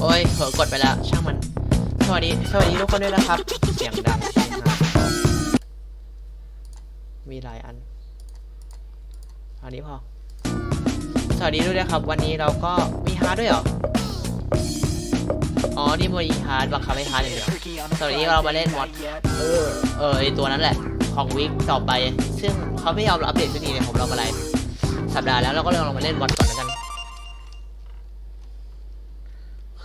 โอ้ยเผลอกดไปแล้ว ช่างมัน สวัสดี สวัสดีทุกคนด้วยนะครับ เสียงดังมีหลายอัน อันนี้พอ สวัสดีด้วยนะครับ วันนี้เราก็มีฮาร์ดด้วยเหรอ อ๋อ นี่มันมีฮาร์ดบังคับให้ฮาร์ดอย่างเดียวสวัสดีเรามาเล่นมอดเออ เออไอตัวนั้นแหละ ของวิกต่อไป ซึ่งเขาไม่ยอมอัปเดตสักทีเลยผมลองมาไลฟ์สัปดาห์แล้วเราก็เลยลองมาเล่นวัดก่อนแล้วกัน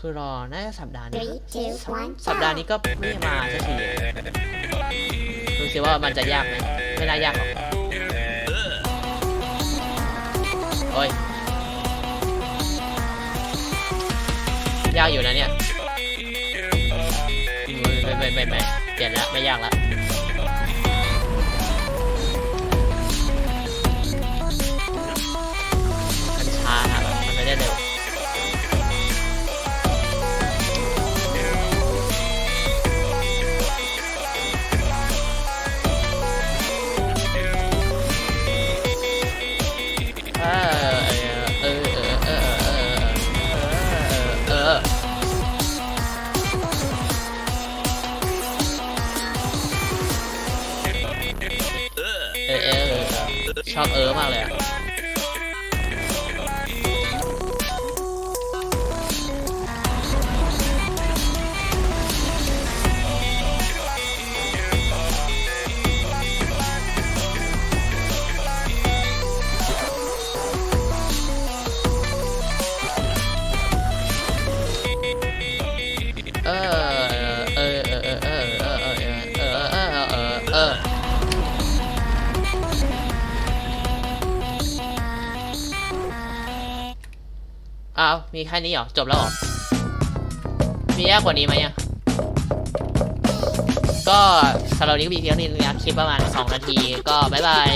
คือรอ น่าจะสัปดาห์นี้ Three, two, one, สัปดาห์นี้ก็ไม่มาสักทีดูสิว่ามันจะยากไหมไม่น่ายากหรอกโอ้ย ยากอยู่นะเนี่ยไม่ไม่ไม่ไม่เปลี่ยนแล้วไม่ยากแล้ว ชอบเออมากเลยอะ อ้าว มีแค่นี้เหรอ จบแล้วหรอ มียากกว่านี้ไหมอะ ก็สำหรับนี้ก็มีเพียงนี้นะคลิปประมาณ 2 นาที ก็บ๊ายบาย